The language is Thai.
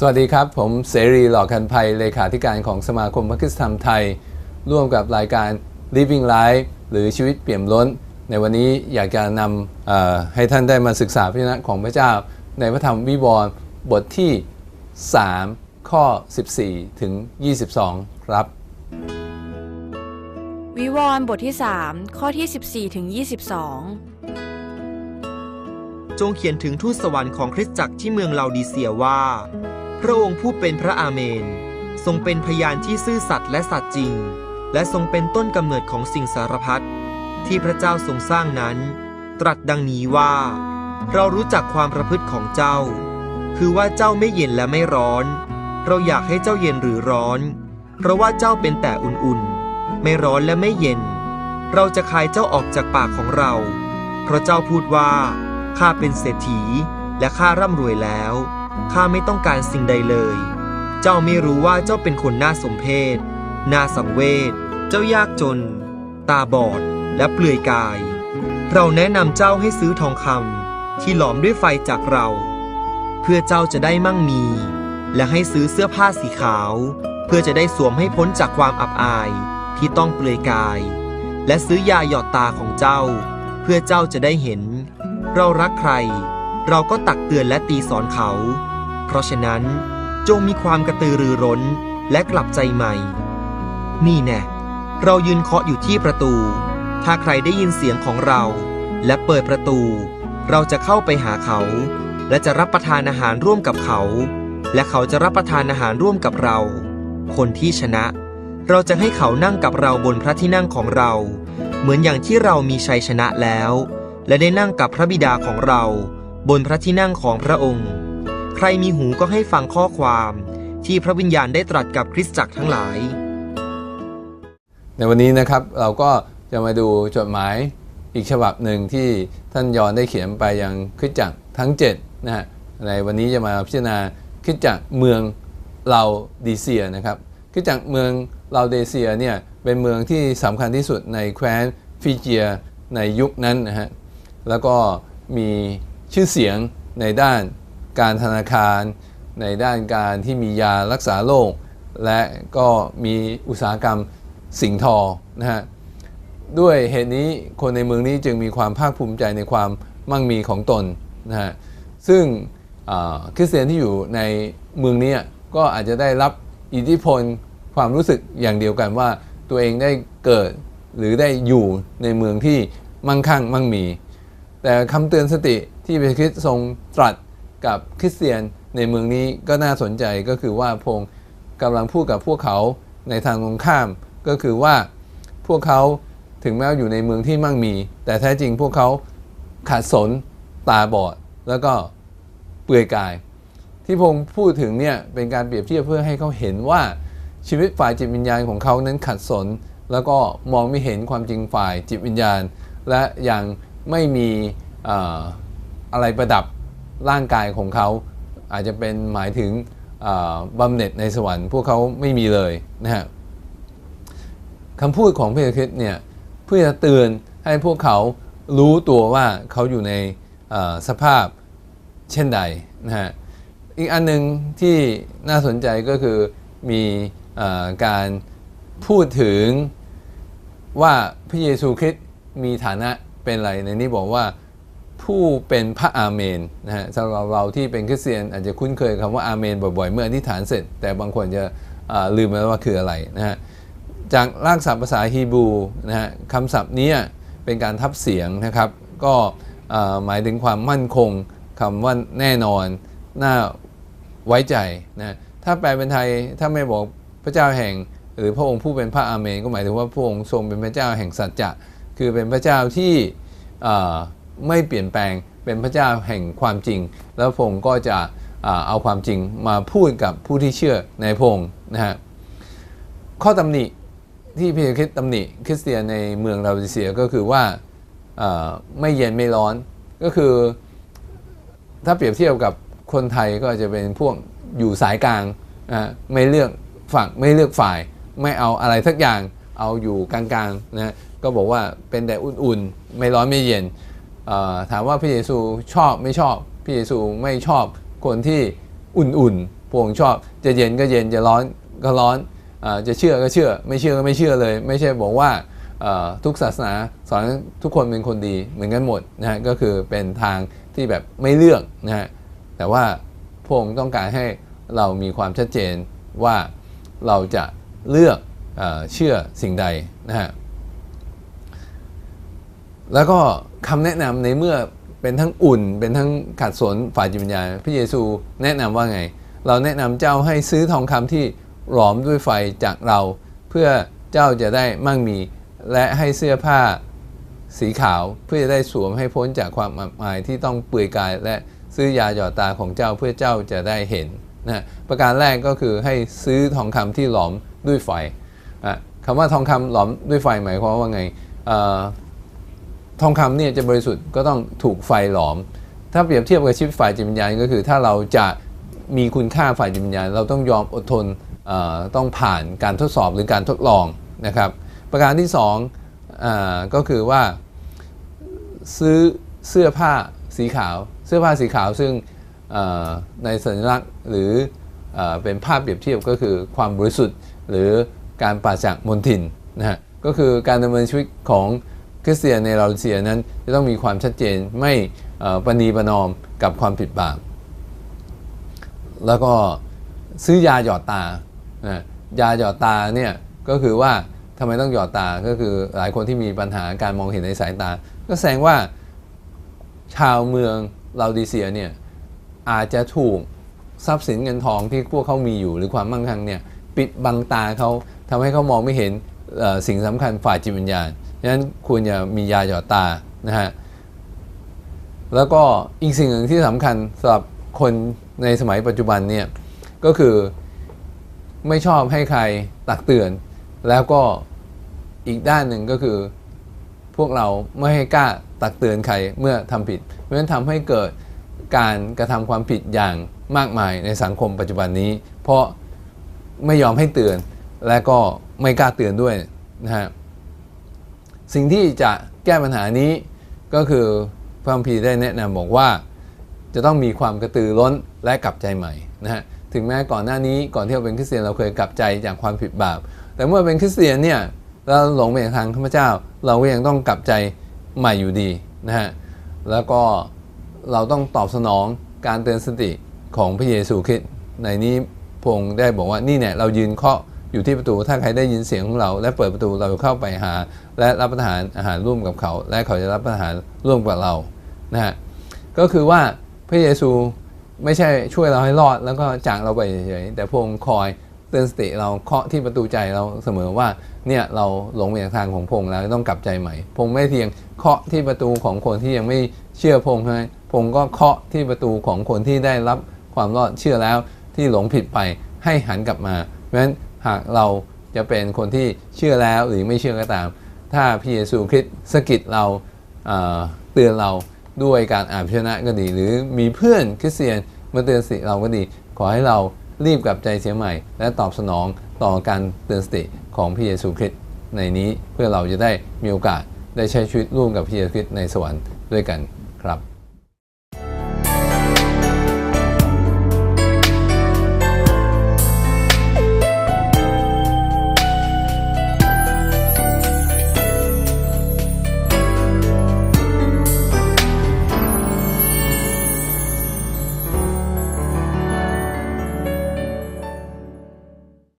สวัสดีครับ ผมเสรีหล่อคันภัยเลขาธิการของสมาคมพระคริสธรรมไทย ร่วมกับรายการ Living Life หรือชีวิตเปี่ยมล้น ในวันนี้อยากจะนำให้ท่านได้มาศึกษาพระวจนะของพระเจ้า ในพระธรรมวิวรณ์บทที่ 3 ข้อ 14 ถึง 22 ครับ วิวรณ์บทที่ 3 ข้อที่ 14 ถึง 22 จงเขียนถึงทูตสวรรค์ของคริสตจักรที่เมืองลาดีเซียว่า พระองค์ผู้เป็นพระอาเมน ทรงเป็นพยานที่ซื่อสัตย์และสัตย์จริง และทรงเป็นต้นกำเนิดของสิ่งสารพัดที่พระเจ้าทรงสร้างนั้น ตรัสดังนี้ว่า เรารู้จักความประพฤติของเจ้า คือว่าเจ้าไม่เย็นและไม่ร้อน เราอยากให้เจ้าเย็นหรือร้อน เพราะว่าเจ้าเป็นแต่อุ่นๆ ไม่ร้อนและไม่เย็น เราจะคายเจ้าออกจากปากของเรา เพราะเจ้าพูดว่าข้าเป็นเศรษฐีและข้าร่ำรวยแล้ว ข้าไม่ต้องการสิ่งใดเลย เจ้าไม่รู้ว่าเจ้าเป็นคนน่าสมเพชน่าสังเวช เจ้ายากจน ตาบอด และเปลือยกาย เราแนะนำเจ้าให้ซื้อทองคำที่หลอมด้วยไฟจากเรา เพื่อเจ้าจะได้มั่งมี และให้ซื้อเสื้อผ้าสีขาว เพื่อจะได้สวมให้พ้นจากความอับอายที่ต้องเปลือยกาย และซื้อยาหยอดตาของเจ้า เพื่อเจ้าจะได้เห็น เรารักใคร เราก็ตักเตือนและตีสอนเขา เพราะฉะนั้นจงมีความกระตือรือร้นและกลับใจใหม่ นี่แน่เรายืนเคาะอยู่ที่ประตู ถ้าใครได้ยินเสียงของเรา และเปิดประตู เราจะเข้าไปหาเขา และจะรับประทานอาหารร่วมกับเขา และเขาจะรับประทานอาหารร่วมกับเรา คนที่ชนะ เราจะให้เขานั่งกับเราบนพระที่นั่งของเรา เหมือนอย่างที่เรามีชัยชนะแล้ว และได้นั่งกับพระบิดาของเรา บนพระที่นั่งของพระองค์ ใครมีหูก็ให้ฟังข้อความที่พระวิญญาณได้ตรัสกับคริสตจักรทั้งหลาย ในวันนี้นะครับเราก็จะมาดูจดหมายอีกฉบับหนึ่งที่ท่านยอนได้เขียนไปยังคริสตจักรทั้ง7นะฮะในวันนี้จะมาพิจารณาคริสตจักรเมืองลาดีเซียนะครับคริสตจักรเมืองลาเดเซียเนี่ยเป็นเมืองที่สำคัญที่สุดในแคว้นฟิเจียในยุคนั้นนะฮะแล้วก็มีชื่อเสียงในด้าน การธนาคารในด้านการที่มียารักษาโรคและก็มีอุตสาหกรรมสิ่งทอนะฮะด้วยเหตุนี้คนในเมืองนี้จึงมีความภาคภูมิใจในความมั่งมีของตนนะฮะซึ่งคริสเตียนที่อยู่ในเมืองนี้ก็อาจจะได้รับอิทธิพลความรู้สึกอย่างเดียวกันว่าตัวเองได้เกิดหรือได้อยู่ในเมืองที่มั่งคั่งมั่งมี แต่คำเตือนสติที่พระคริสต์ทรงตรัส กับคริสเตียนในเมืองนี้ก็น่าสนใจก็คือว่าพงค์กำลังพูดกับพวกเขาในทางตรงข้าม ก็คือว่าพวกเขาถึงแม้อยู่ในเมืองที่มั่งมี แต่แท้จริงพวกเขาขาดสนตาบอด แล้วก็เปลือยกาย ที่พงค์พูดถึงเนี่ยเป็นการเปรียบเทียบเพื่อให้เขาเห็นว่าชีวิตฝ่ายจิตวิญญาณของเขานั้นขัดสน แล้วก็มองไม่เห็นความจริงฝ่ายจิตวิญญาณ และยังไม่มีออะไรประดับ ร่างกายของเขา อาจจะเป็นหมายถึงบำเหน็จในสวรรค์พวกเขาไม่มีเลยนะฮะคำพูดของพระเยซูคริสต์เนี่ยเพื่อจะเตือนให้พวกเขารู้ตัวว่าเขาอยู่ในสภาพเช่นใดนะฮะอีกอันหนึ่งที่น่าสนใจก็คือมีอการพูดถึงว่าพระเยซูคริสต์มีฐานะเป็นอะไรในนี้บอกว่า ผู้เป็นพระอาเมนนะฮะสำหรับเราที่เป็นคริสเตียนอาจจะคุ้นเคยคำว่าอาเมนบ่อยๆ เมื่ออธิษฐานเสร็จ แต่บางคนจะลืมไปว่าคืออะไรนะฮะจากรากศัพท์ภาษาฮีบรูนะฮะคำศัพท์นี้เป็นการทับเสียงนะครับ ก็หมายถึงความมั่นคงคำว่าแน่นอน น่าไว้ใจนะถ้าแปลเป็นไทยถ้าไม่บอกพระเจ้าแห่ง หรือพระองค์ผู้เป็นพระอาเมน ก็หมายถึงว่าพระองค์ทรงเป็นพระเจ้าแห่งสัจจะคือเป็นพระเจ้าที่อ่อ ไม่เปลี่ยนแปลงเป็นพระเจ้าแห่งความจริง แล้วพระองค์ก็จะเอาความจริงมาพูดกับผู้ที่เชื่อในพระองค์นะฮะข้อตำหนิที่พี่คริสตำหนิคริสเตียนในเมืองลาดิเซียก็คือว่าไม่เย็นไม่ร้อนก็คือ ถ้าเปรียบเทียบกับคนไทยก็จะเป็นพวกอยู่สายกลางนะไม่เลือกฝั่งไม่เลือกฝ่าย ไม่เอาอะไรสักอย่างเอาอยู่กลางๆนะก็บอกว่าเป็นแต่อุ่นๆ ไม่ร้อนไม่เย็น ถามว่าพระเยซูชอบไม่ชอบ พระเยซูไม่ชอบคนที่อุ่นๆพระองค์ชอบจะเย็นก็เย็นจะร้อนก็ร้อนจะเชื่อก็เชื่อ ไม่เชื่อก็ไม่เชื่อเลย ไม่ใช่บอกว่าทุกศาสนาสอนทุกคนเป็นคนดีเหมือนกันหมดนะฮะก็คือเป็นทางที่แบบไม่เลือกนะฮะแต่ว่าพระองค์ต้องการให้เรามีความชัดเจนว่าเราจะเลือกอเชื่อสิ่งใดนะฮะ แล้วก็คำแนะนำในเมื่อเป็นทั้งอุ่น เป็นทั้งขัดสนฝ่ายจิตวิญญาณพระเยซูแนะนำว่าไง เราแนะนำเจ้าให้ซื้อทองคำที่หลอมด้วยไฟจากเรา เพื่อเจ้าจะได้มั่งมี และให้เสื้อผ้าสีขาวเพื่อจะได้สวมให้พ้นจากความอับอายที่ต้องเปลือยกาย และซื้อยาหยอดตาของเจ้าเพื่อเจ้าจะได้เห็นนะประการแรกก็คือให้ซื้อทองคำที่หลอมด้วยไฟอะคำว่าทองคำหลอมด้วยไฟหมายความว่าไงเอ่อ ทองคำเนี่ยจะบริสุทธิ์ก็ต้องถูกไฟหลอม ถ้าเปรียบเทียบกับชีวิตฝ่ายจิตวิญญาณก็คือ ถ้าเราจะมีคุณค่าฝ่ายจิตวิญญาณ เราต้องยอมอดทนต้องผ่านการทดสอบหรือการทดลองนะครับ ประการที่สองก็คือว่าซื้อเสื้อผ้าสีขาว เสื้อผ้าสีขาวซึ่งในสัญลักษณ์หรืออเป็นภาพเปรียบเทียบก็คือความบริสุทธิ์หรือการปราศจากมลทินนะฮะก็คือการดำเนินชีวิตของ คริสเตียนในลาวิเซียนั้นจะต้องมีความชัดเจนไม่ประนีประนอมกับความผิดบาป แล้วก็ซื้อยาหยอดตานะยาหยอดตาเนี่ยก็คือว่าทำไมต้องหยอดตา ก็คือหลายคนที่มีปัญหาการมองเห็นในสายตา ก็แสดงว่าชาวเมืองลาโอดิเซียเนี่ยอาจจะถูกทรัพย์สินเงินทองที่พวกเขามีอยู่หรือความมั่งคั่งเนี่ยปิดบังตาเขาทำให้เขามองไม่เห็นสิ่งสำคัญฝ่ายจิตวิญญาณ ฉะนั้นควรจะมียาหยอดตานะฮะแล้วก็อีกสิ่งหนึ่งที่สำคัญสำหรับคนในสมัยปัจจุบันเนี่ยก็คือไม่ชอบให้ใครตักเตือน แล้วก็อีกด้านหนึ่งก็คือ พวกเราไม่ให้กล้าตักเตือนใครเมื่อทำผิด เพราะฉะนั้นทำให้เกิดการกระทำความผิดอย่างมากมายในสังคมปัจจุบันนี้ เพราะไม่ยอมให้เตือนและก็ไม่กล้าเตือนด้วยนะฮะ สิ่งที่จะแก้ปัญหานี้ก็คือพระคัมภีร์ได้แนะนำบอกว่า จะต้องมีความกระตือร้นและกลับใจใหม่นะฮะถึงแม้ก่อนหน้านี้ก่อนที่เราเป็นคริสเตียนเราเคยกลับใจจากความผิดบาป แต่เมื่อเป็นคริสเตียนเนี่ยเราหลงไปทางข้าพเจ้า เราก็ยังต้องกลับใจใหม่อยู่ดีนะฮะแล้วก็เราต้องตอบสนองการเตือนสติของพระเยซูคริสต์ในนี้พงค์ได้บอกว่านี่เนี่ยเรายืนเคาะ อยู่ที่ประตูถ้าใครได้ยินเสียงของเรา และเปิดประตูเราเข้าไปหา และรับประทานอาหารร่วมกับเขา และเขาจะรับประทานร่วมกับเรานะฮะก็คือว่าพระเยซูไม่ใช่ช่วยเราให้รอดแล้วก็จากเราไปเฉยๆแต่พระองค์คอยเตือนสติเราเคาะที่ประตูใจเราเสมอว่าเนี่ยเราหลงไปทางของพงค์แล้วต้องกลับใจใหม่พงค์ไม่เพียงเคาะที่ประตูของคนที่ยังไม่เชื่อพงค์เท่านั้พงค์ก็เคาะที่ประตูของคนที่ได้รับความรอดเชื่อแล้วที่หลงผิดไปให้หันกลับมาเพราะฉะนั้น หากเราจะเป็นคนที่เชื่อแล้วหรือไม่เชื่อก็ตาม ถ้าพระเยซูคริสต์สะกิดเราเอ่อเตือนเราด้วยการอ่านพระชนะก็ดี หรือมีเพื่อนคริสเตียนมาเตือนสติเราก็ดี ขอให้เรารีบกลับใจเสียใหม่ และตอบสนองต่อการเตือนสติของพระเยซูคริสต์ในนี้เพื่อเราจะได้มีโอกาสได้ใช้ชีวิตร่วมกับพระเยซูคริสต์ในสวรรค์ด้วยกันครับ